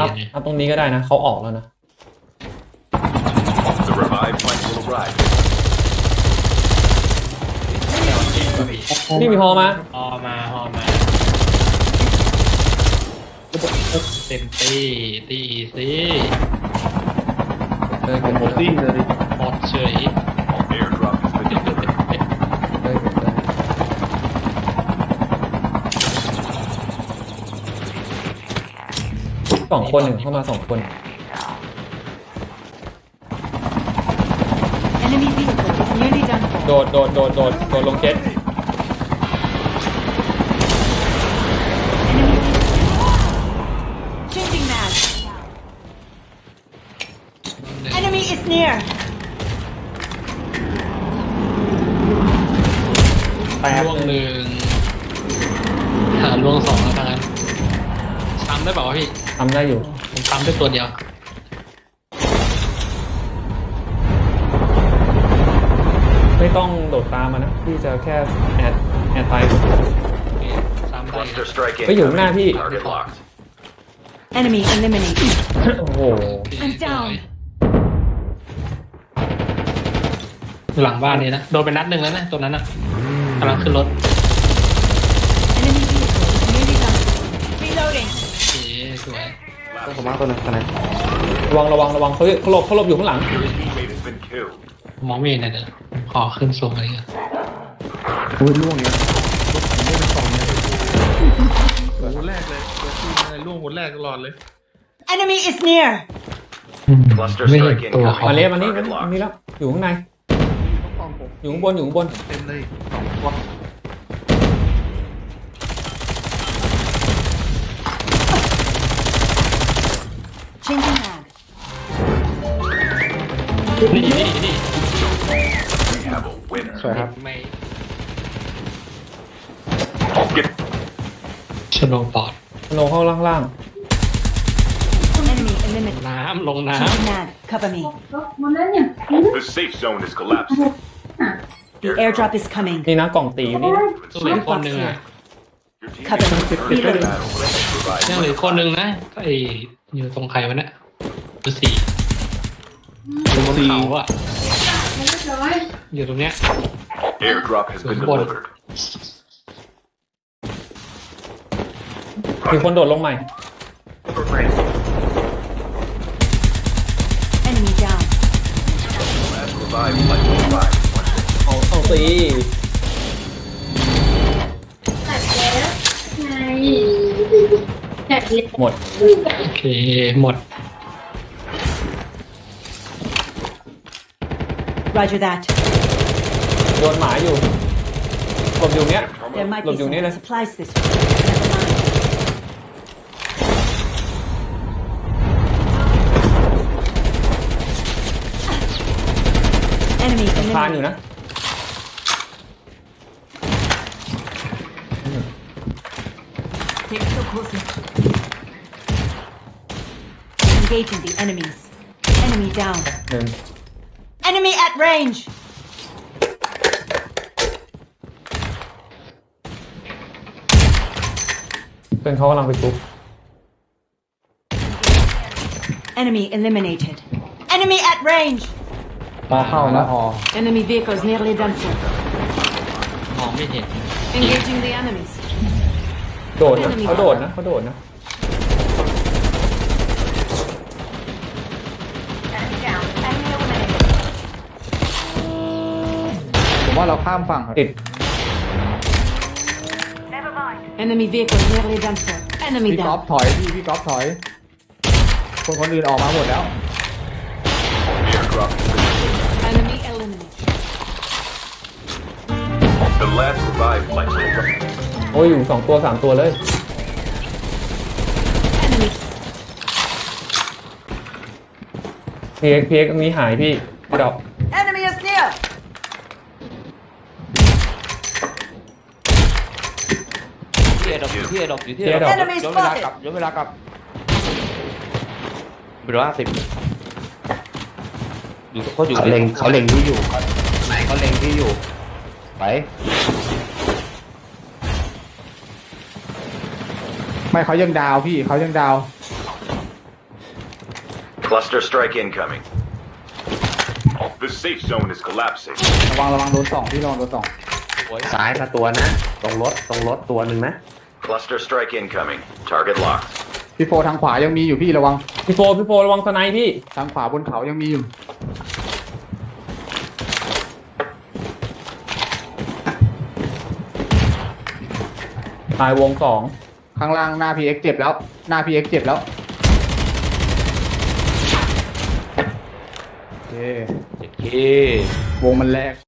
อัพยังไงอัพตรงนี้ก็ได้นะเขาออกแล้วนะ The revived flight will arrive. นี่มีฮอมาฮอมาฮอมาเต็มตีตีซีเลยเป็นหมดตี้เลยหมดเฉย Airdrop has been delivered. เลยเป็นเลย สองคนหนึ่งเข้ามาสองคน Enemy vehicle is nearly done โด for. ดโดดโดดโดดโดดลงเจ็ต Enemy vehicle. Changing mag. Enemy is near. แป๊บล่วงหเลยนึ่งหาล่วงสองแล้วกันซ้ำได้เปล่าวะพี่ ทำได้อยู่ ผมซ้ำได้ตัวเดียว ไม่ต้องโดดตามมานะ พี่จะแค่แอดแอดไป โอเคซ้ำได้ Cluster strike เฮ้ยอยู่ข้างหน้าพี่ Target locked. Enemy eliminated. โอ้โห I'm down หลังบ้านนี้นะ โดนไปนัดหนึ่งแล้วนะ ตัวนั้นนะกำลังขึ้นรถ ต้องสมาร์ทตัวนึงตัวไหนระวังระวังระวังเขาเขาหลบเขาหลบอยู่ข้างหลัง Your teammate has been killed. มองไม่เห็นเลยเดี๋ยวผมขอขึ้นสูงอะไรเงี้ยโอ้ยล่วงเนี่ยไม่เป็นสองเลยโอ้โหแรกเลยตัวที่อะไรล่วงคนแรกตลอดเลย Enemy is near. Cluster ไม่เห็น strike ตัว incoming. เขามาเละมานี่มานี่มานี่แล้วอยู่ข้างใน ต้องกองผมอยู่ข้างบนอยู่ข้างบนเต็มเลยสองตัว นี่นี่นี่ We have a winner. สวยครับ ไม่ Get ชโนบอร์ดโนเข้าล่างล่าง Enemy eliminated. น้ำลงน้ Changing mag. Cover me. the safe zone is collapsed. The airdrop is coming. นี่นะกล่องตีอยู่นี่นะำตัวเหลือคนหนึ่งอะ Your teammate Cover me. is in Reloading. battle. Provide ยังเหลือคนหนึ่งนะก็ไออยู่ตรงใครวะเนี่ยตัวสี่ อยู่บนเขาอะอยู่ตรงเนี้ย Airdrop has been Good. delivered. มีคนโดดลงใหม่ Enemy down. Last revived flight will arrive. เอาเอาตีตัดแล้วไงตัดเล็บหมด โอเค หมด Roger that. โดนหมาอยู่หลบอยู่เนี้ย There might Look, be some you need good it. supplies this way. Never mind. Enemy คานอยู่ eliminated. นะ Take so closer. Engaging the enemies. Enemy down. หนึ่ง Enemy at range. เพื่อนเขากำลังไปทุบ Enemy eliminated. Enemy at range. พอเข้าแล้วพอ Enemy vehicles nearly done for. มองไม่เห็น Engaging the enemies. โดดนะเขาโดดนะเขาโดดนะ ว่าเราข้ามฝั่งติด Enemy vehicles nearly done for. Enemy พี่ก๊อฟ down. ถอยพี่พี่ก๊อฟถอย คนคนอื่นออกมาหมดแล้ว Airdrop has been delivered. Enemy eliminated. The last revived flight will arrive. โอ้ยอยู่สองตัวสามตัวเลย Enemy. พีเอ็กพีเอ็กตรงนี้หายพี่พี่ดอก Enemy is near. ที่เอดอกอยู่ที่เอดอกอยู่ที่ที่เอ Adopt ดอก Enemy ย้อนเวลา spotted กลับย้อนเวลากลับเป็นร้อยห้าสิบอยู่เขาอยู่เขาเล็งเขาเล็งที่อยู่เขาเล็งที่อยู่ ไป ไม่เขายังดาวพี่เขายังดาว Cluster strike incoming. The safe zone is collapsing. ระวังระวังโดนสองพี่ระวังโดนสองซ้ายมาตัวนะ ตรงรถ ตรงรถตัวหนึ่งนะ Cluster strike incoming. Target locked. พี่โฟทางขวายังมีอยู่พี่ระวัง พี่โฟพี่โฟระวังสไนด์พี่ ทางขวาบนเขายังมีอยู่ ตายวงสองข้างล่างหน้า PX เจ็บแล้ว หน้า PX เจ็บแล้วโอเคเจ็ดเควงมันแรก